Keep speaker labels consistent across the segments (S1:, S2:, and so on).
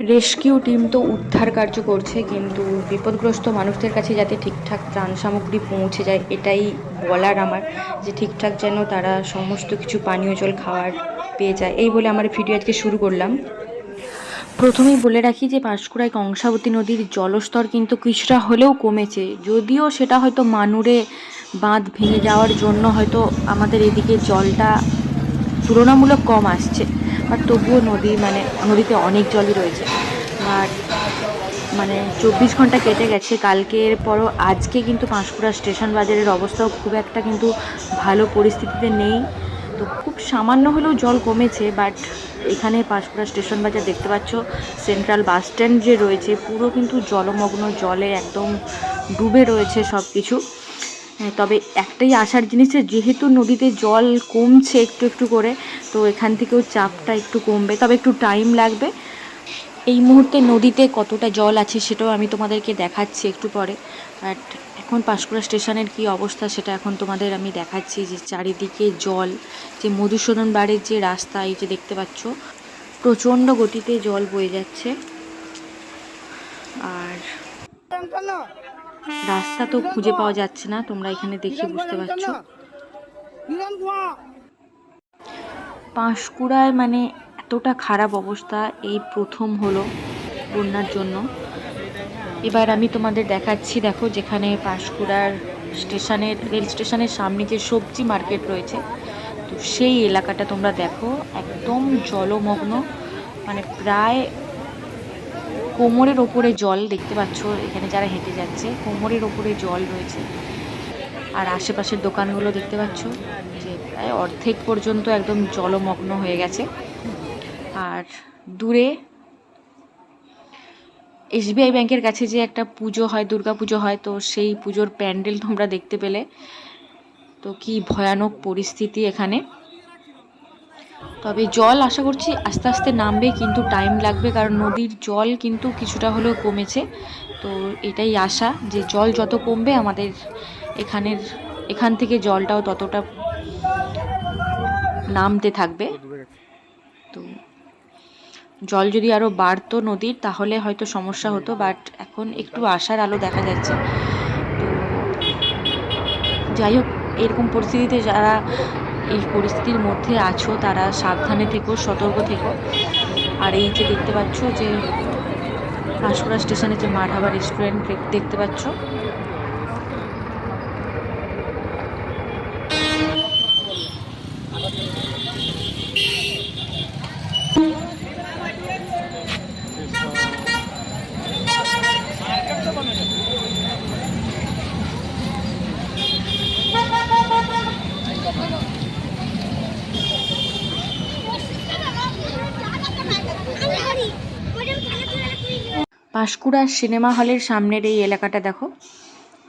S1: Rescue team তো উদ্ধার কার্য করছে, কিন্তু বিপদগ্রস্ত মানুষদের কাছে যাতে ঠিকঠাক ত্রাণ সামগ্রী পৌঁছে যায়, এটাই বলার আমার, যে ঠিকঠাক যেন তারা সমস্ত কিছু পানীয় জল খাওয়ার পেয়ে যায়, এই বলে আমার ভিডিও আজকে শুরু করলাম। প্রথমেই বলে রাখি যে পাঁশকুড়ায় কংসাবতী নদীর জলস্তর কিন্তু কিছুটা হলেও কমেছে, যদিও সেটা হয়তো মানুরে বাঁধ ভেঙে যাওয়ার জন্য হয়তো আমাদের এদিকে জলটা তুলনামূলক কম আসছে। বাট তবুও নদী মানে নদীতে অনেক জলই রয়েছে। আর মানে চব্বিশ ঘণ্টা কেটে গেছে। কালকের পরও আজকে কিন্তু পাঁশকুড়া স্টেশন বাজারের অবস্থাও খুব একটা কিন্তু ভালো পরিস্থিতিতে নেই। তো খুব সামান্য হলেও জল কমেছে, বাট এখানে পাঁশকুড়া স্টেশন বাজার দেখতে পাচ্ছ, সেন্ট্রাল বাস স্ট্যান্ড যে রয়েছে, পুরো কিন্তু জলমগ্ন জলে একদম ডুবে রয়েছে সব কিছু তবে একটাই আসার জিনিস যেহেতু নদীতে জল কমছে একটু একটু করে, তো এখান থেকেও চাপটা একটু কমবে। তবে একটু টাইম লাগবে। এই মুহূর্তে নদীতে কতটা জল আছে সেটাও আমি তোমাদেরকে দেখাচ্ছি একটু পরে। বাট এখন পাঁশকুড়া স্টেশনের কি অবস্থা সেটা এখন তোমাদের আমি দেখাচ্ছি যে, চারিদিকে জল, যে মধুসূদন বাড়ির যে রাস্তা, এই যে দেখতে পাচ্ছ, প্রচণ্ড গতিতে জল বয়ে যাচ্ছে। আর রাস্তা তো খুঁজে পাওয়া যাচ্ছে না তোমরা এখানে দেখে বুঝতে পারছ? পাঁশকুড়ায় মানে এতটা খারাপ অবস্থা এই প্রথম হলো বন্যার জন্য। এবার আমি তোমাদের দেখাচ্ছি দেখো যেখানে পাঁশকুড়ার স্টেশনের রেল স্টেশনের সামনে যে সবজি মার্কেট রয়েছে তো সেই এলাকাটা তোমরা দেখো একদম জলমগ্ন মানে প্রায় কোমরের ওপরে জল দেখতে পাচ্ছ, এখানে যারা হেঁটে যাচ্ছে, কোমরের ওপরে জল রয়েছে। আর আশেপাশের দোকানগুলো দেখতে পাচ্ছ, যে প্রায় অর্ধেক পর্যন্ত একদম জলমগ্ন হয়ে গেছে। আর দূরে এসবিআই ব্যাংকের কাছে যে একটা পুজো হয়, দুর্গা পুজো হয়, তো সেই পুজোর প্যান্ডেল তোমরা দেখতে পেলে। তো কি ভয়ানক পরিস্থিতি এখানে। তবে জল আশা করছি আস্তে আস্তে নামবে, কিন্তু টাইম লাগবে কারণ নদীর জল কিন্তু কিছুটা হলেও কমেছে। তো এটাই আশা যে জল যত কমবে, আমাদের এখানের, এখান থেকে জলটাও ততটা নামতে থাকবে। তো জল যদি আরও বাড়তো নদীর, তাহলে হয়তো সমস্যা হতো বাট এখন একটু আশার আলো দেখা যাচ্ছে। তো যাই হোক, এরকম পরিস্থিতিতে যারা এই পরিস্থিতির মধ্যে আছো, তারা সাবধানে থেকো, সতর্ক থেকো। আর এই যে দেখতে পাচ্ছ যে, আশুরা স্টেশনে যে মাঠাবা রেস্টুরেন্ট দেখতে পাচ্ছ পাঁশকুড়া সিনেমা হলের সামনের এই এলাকাটা দেখো।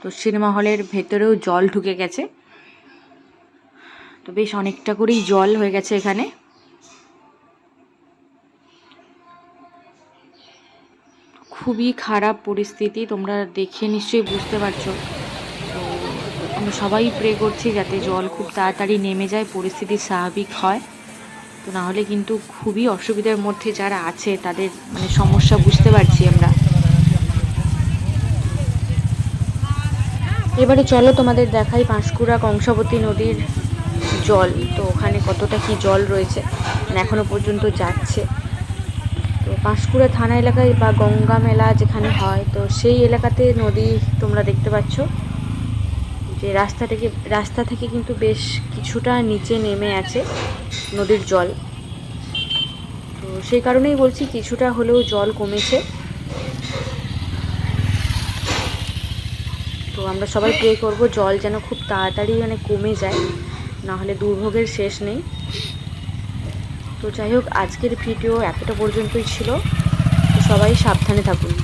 S1: তো সিনেমা হলের ভেতরেও জল ঢুকে গেছে। তো বেশ অনেকটা করেই জল হয়ে গেছে এখানে। খুবই খারাপ পরিস্থিতি, তোমরা দেখে নিশ্চয়ই বুঝতে পারছ। তো আমরা সবাই প্রে করছি যাতে জল খুব তাড়াতাড়ি নেমে যায়, পরিস্থিতি স্বাভাবিক হয়। তো নাহলে কিন্তু খুবই অসুবিধার মধ্যে যারা আছে, তাদের মানে সমস্যা বুঝতে পারছি আমরা। এবারে চলো তোমাদের দেখাই পাঁশকুড়া কংসাবতী নদীর জল। তো ওখানে কতটা কি জল রয়েছে? মানে এখনও পর্যন্ত যাচ্ছে। তো পাঁশকুড়া থানা এলাকায় বা গঙ্গা মেলা যেখানে হয়, তো সেই এলাকাতে নদী তোমরা দেখতে পাচ্ছ। যে রাস্তা থেকে রাস্তা থেকে কিন্তু বেশ কিছুটা নিচে নেমে আছে নদীর জল। তো সেই কারণেই বলছি কিছুটা হলেও জল কমেছে। তো আমরা সবাই প্রে করব জল যেন খুব তাড়াতাড়ি মানে কমে যায়, না হলে দুর্ভোগের শেষ নেই। তো যাই হোক, আজকের ভিডিও এতটা পর্যন্তই ছিল। তো সবাই সাবধানে থাকুন।